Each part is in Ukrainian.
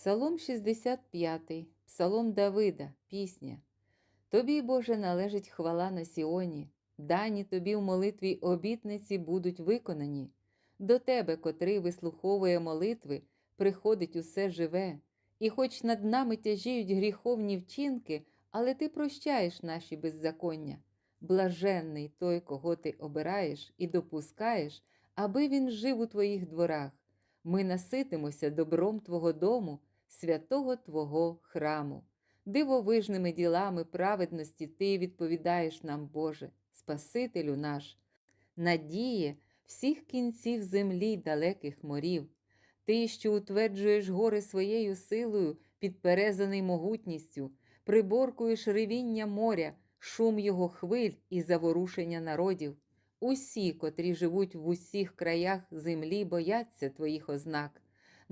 Псалом 65, Псалом Давида, пісня. Тобі, Боже, належить хвала на Сіоні, дані тобі в молитві обітниці будуть виконані. До тебе, котрий вислуховує молитви, приходить усе живе, і хоч над нами тяжіють гріховні вчинки, але ти прощаєш наші беззаконня. Блаженний той, кого ти обираєш і допускаєш, аби він жив у твоїх дворах. Ми наситимося добром Твого дому, святого Твого храму. Дивовижними ділами праведності Ти відповідаєш нам, Боже, Спасителю наш, надії всіх кінців землі й далеких морів. Ти, що утверджуєш гори своєю силою, підперезаний могутністю, приборкуєш ревіння моря, шум його хвиль і заворушення народів. Усі, котрі живуть в усіх краях землі, бояться твоїх ознак.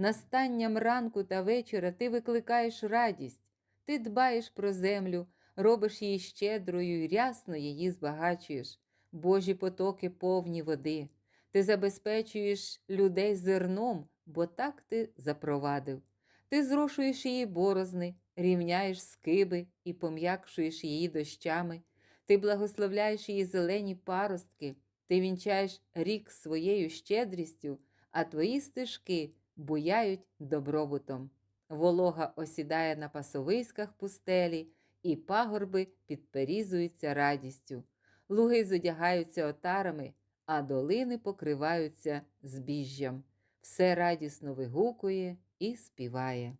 Настанням ранку та вечора ти викликаєш радість, ти дбаєш про землю, робиш її щедрою і рясно її збагачуєш. Божі потоки повні води. Ти забезпечуєш людей зерном, бо так ти запровадив. Ти зрошуєш її борозни, рівняєш скиби і пом'якшуєш її дощами. Ти благословляєш її зелені паростки, ти вінчаєш рік своєю щедрістю, а твої стежки буяють добробутом. Волога осідає на пасовиськах пустелі, і пагорби підперізуються радістю. Луги зодягаються отарами, а долини покриваються збіжжям. Все радісно вигукує і співає.